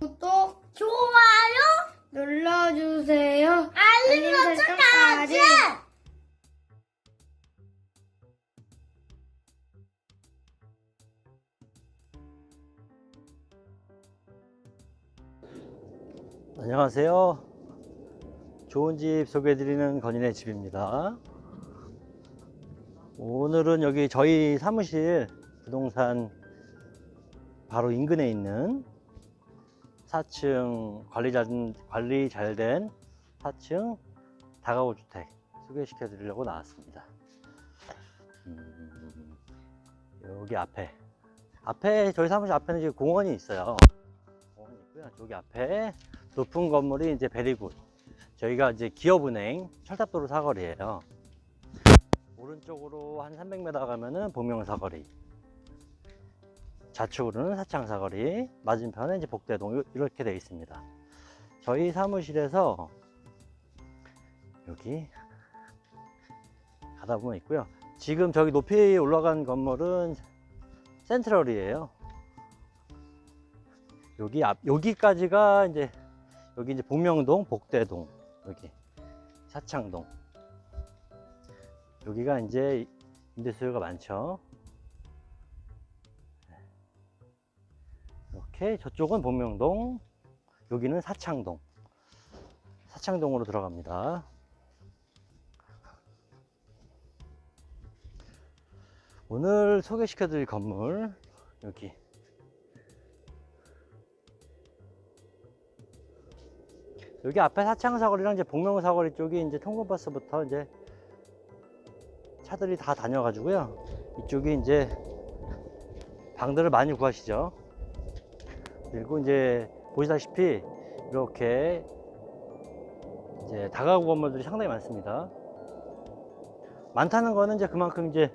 구독, 좋아요, 눌러주세요. 알림 설정까지. 안녕하세요. 좋은 집 소개해드리는 건인의 집입니다. 오늘은 여기 저희 사무실 부동산 바로 인근에 있는 4층 관리 잘, 관리 잘 된 4층 다가구 주택 소개시켜 드리려고 나왔습니다. 음, 여기 앞에 앞에 저희 사무실 앞에는 지금 공원이 있어요. 공원이 있고요. 저기 앞에 높은 건물이 이제 베리굿. 저희가 이제 기업은행 철탑도로 사거리예요. 오른쪽으로 한 300m 가면은 복명 사거리. 좌측으로는 사창 사거리. 맞은편에 이제 복대동 이렇게 되어 있습니다. 저희 사무실에서 여기 가다 보면 있고요. 지금 저기 높이 올라간 건물은 센트럴이에요. 여기 앞 여기까지가 이제 여기 이제 복명동, 복대동, 여기 사창동. 여기가 이제 임대 수요가 많죠. 이렇게 저쪽은 복명동, 여기는 사창동. 사창동으로 들어갑니다. 오늘 소개시켜 드릴 건물 여기 여기 앞에 사창사거리랑 이제 복명사거리 쪽이 이제 통근버스부터 이제 차들이 다 다녀가지고요. 이쪽이 이제 방들을 많이 구하시죠. 그리고 이제 보시다시피 이렇게 이제 다가구 건물들이 상당히 많습니다. 많다는 거는 이제 그만큼 이제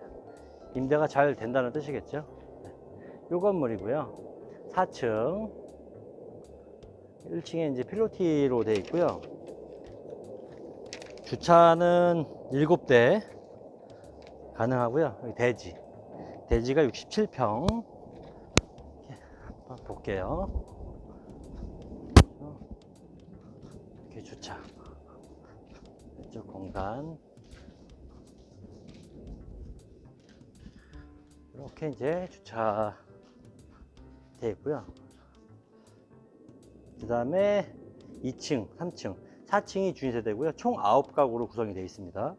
임대가 잘 된다는 뜻이겠죠. 네. 요 건물이고요. 4층 1층에 이제 필로티로 되어 있고요. 주차는 7대 가능하고요. 여기 대지. 대지가 67평. 한번 볼게요. 이렇게 주차. 이쪽 공간. 이렇게 이제 주차 되어 있고요. 그 다음에 2층, 3층, 4층이 주인세대고요. 총 9가구로 구성이 되어 있습니다.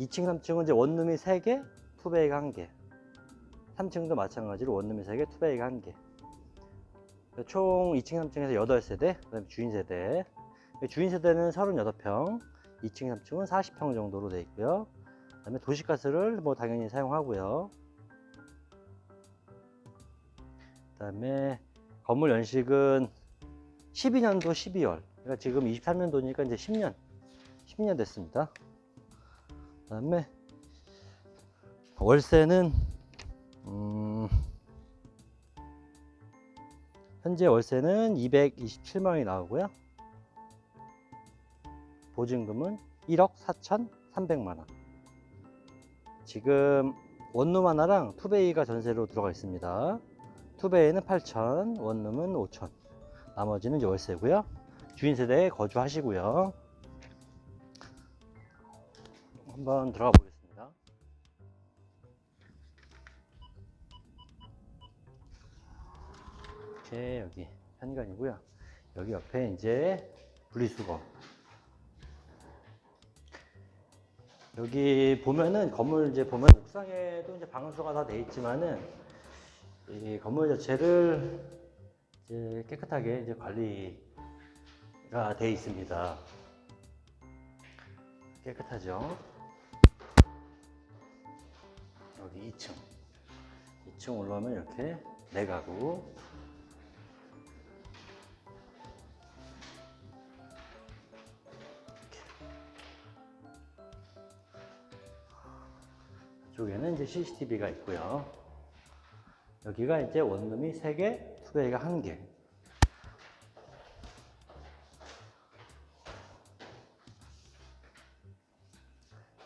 2층, 3층은 이제 원룸이 3개, 투베이가 1개. 3층도 마찬가지로 원룸이 3개, 투베이가 1개. 총 2층, 3층에서 8세대, 그 다음에 주인 세대. 주인 세대는 38평, 2층, 3층은 40평 정도로 되어 있고요. 그 다음에 도시가스를 뭐 당연히 사용하고요. 그 다음에 건물 연식은 12년도 12월. 그러니까 지금 23년도니까 이제 10년. 10년 됐습니다. 그 다음에 월세는, 음, 현재 월세는 227만 원이 나오고요. 보증금은 1억 4,300만 원. 지금 원룸 하나랑 투베이가 전세로 들어가 있습니다. 투베이는 8천, 원룸은 5천. 나머지는 월세고요. 주인 세대에 거주하시고요. 한번 들어가 보겠습니다. 이렇게 여기 현관이고요. 여기 옆에 이제 분리수거. 여기 보면은 건물 이제 보면 옥상에도 이제 방수가 다 돼 있지만은 이 건물 자체를 이제 깨끗하게 이제 관리가 돼 있습니다. 깨끗하죠. 여기 2층. 2층 올라오면 이렇게 네 가구. 쪽에는 이제 CCTV가 있고요. 여기가 이제 원룸이 3개, 투베이가 1개.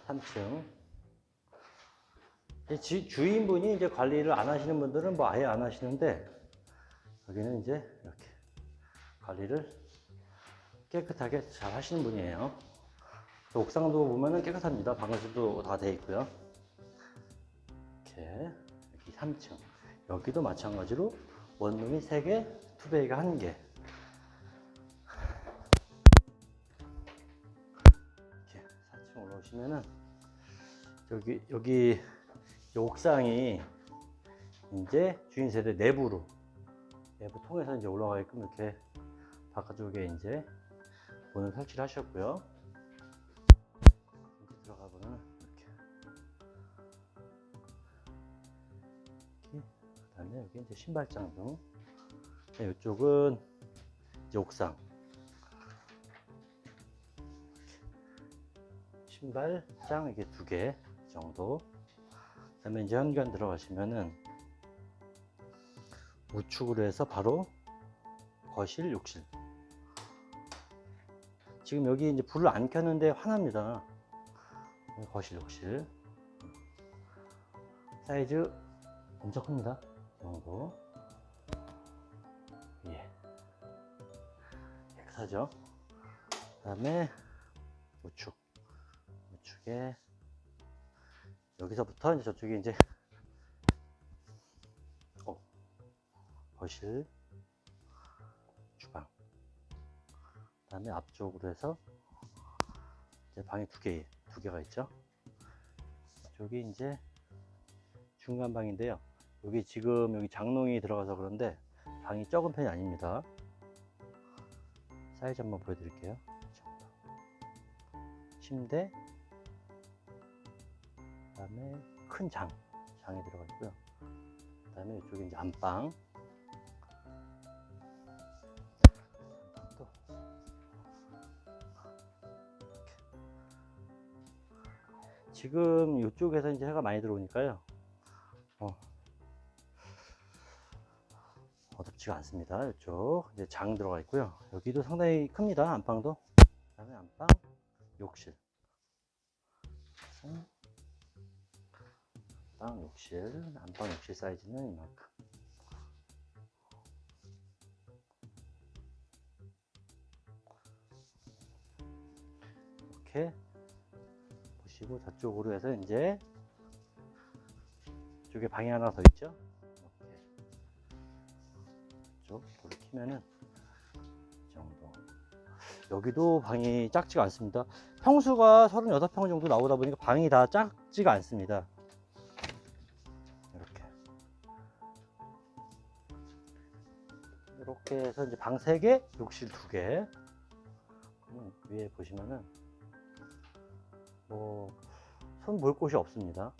3층. 주인분이 이제 관리를 안 하시는 분들은 뭐 아예 안 하시는데, 여기는 이제 이렇게 관리를 깨끗하게 잘 하시는 분이에요. 또 옥상도 보면은 깨끗합니다. 방수도 다 돼 있고요. 이렇게 여기 3층 여기도 마찬가지로 원룸이 3개, 투베이가 1개. 이렇게 4층 올라오시면은 여기 여기 이 옥상이 이제 주인 세대 내부로 내부 통해서 이제 올라가게끔 이렇게 바깥쪽에 이제 문을 설치를 하셨고요. 그다음에 여기 이제 신발장 등 네, 이쪽은 이제 옥상 신발장 이게 두 개 정도 그다음에 이제 현관 들어가시면은 우측으로 해서 바로 거실, 욕실. 지금 여기 이제 불을 안 켰는데 화납니다. 거실, 욕실. 사이즈 엄청 큽니다. 이 정도. 예. 깨끗하죠? 그 다음에 우측. 우측에 여기서부터 이제 저쪽에 이제 어, 거실, 주방. 그 다음에 앞쪽으로 해서 이제 방이 두 개, 두 개가 있죠. 저기 이제 중간 방인데요. 여기 지금 여기 장롱이 들어가서 그런데 방이 적은 편이 아닙니다. 사이즈 한번 보여드릴게요. 침대, 그 다음에 큰 장, 장이 들어가 있고요. 그 다음에 이쪽에 이제 안방. 지금 이쪽에서 이제 해가 많이 들어오니까요. 어, 어둡지가 않습니다. 이쪽 이제 장 들어가 있고요. 여기도 상당히 큽니다. 안방도. 그다음에 안방, 욕실. 안방 욕실, 안방 욕실 사이즈는 이만큼. 이렇게 보시고 저쪽으로 해서 이제 이쪽에 방이 하나 더 있죠? 이쪽 불을 켜면은 이 정도. 여기도 방이 작지가 않습니다. 평수가 36평 정도 나오다 보니까 방이 다 작지가 않습니다. 이렇게. 이렇게 해서 이제 방 3개, 욕실 2개. 음, 위에 보시면은 뭐 손 볼 곳이 없습니다.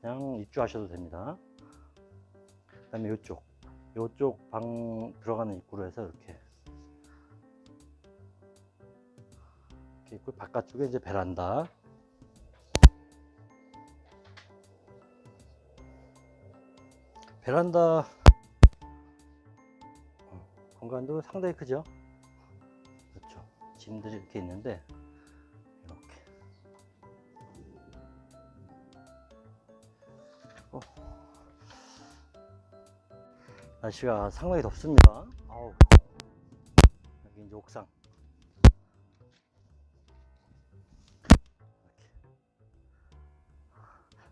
그냥 입주하셔도 됩니다. 그 다음에 이쪽, 이쪽 방 들어가는 입구로 해서 이렇게 이렇게 바깥쪽에 이제 베란다. 베란다 어, 공간도 상당히 크죠. 그렇죠. 짐들이 이렇게 있는데 날씨가 상당히 덥습니다. 아우. 여기 이제 옥상.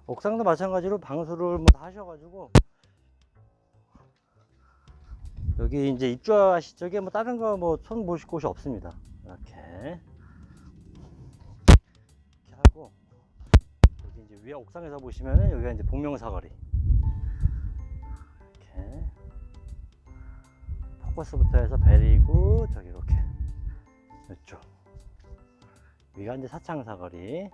옥상도 마찬가지로 방수를 뭐다 하셔가지고 여기 이제 입주하실 적에 뭐 다른 거 뭐 손 보실 곳이 없습니다. 이렇게 이렇게 하고 여기 이제 위에 옥상에서 보시면은 여기가 이제 복명사거리 포커스부터 해서 베리고 저기 이렇게 이쪽 위가 이제 사창 사거리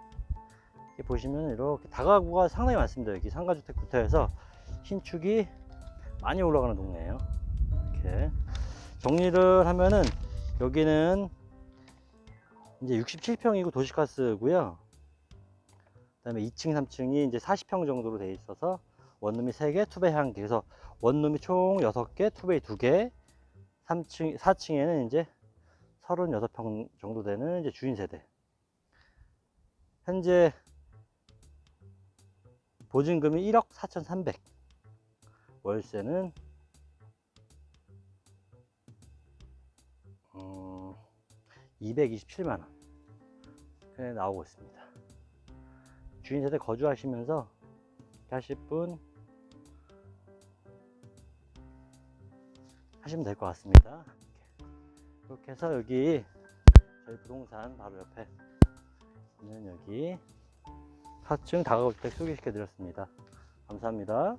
이렇게 보시면 이렇게 다가구가 상당히 많습니다. 여기 상가주택부터 해서 신축이 많이 올라가는 동네예요. 이렇게 정리를 하면은 여기는 이제 67평이고 도시가스고요. 그 다음에 2층, 3층이 이제 40평 정도로 돼 있어서 원룸이 3개, 투베이 1개. 그래서 원룸이 총 6개, 투베이 2개. 3층, 4층에는 이제 36평 정도 되는 이제 주인 세대. 현재 보증금이 1억 4,300. 월세는 음 227만 원에 나오고 있습니다. 주인 세대 거주하시면서 하실 분 하시면 될 것 같습니다. 이렇게 해서 여기 저희 부동산 바로 옆에 있는 여기 4층 다가구주택 소개시켜 드렸습니다. 감사합니다.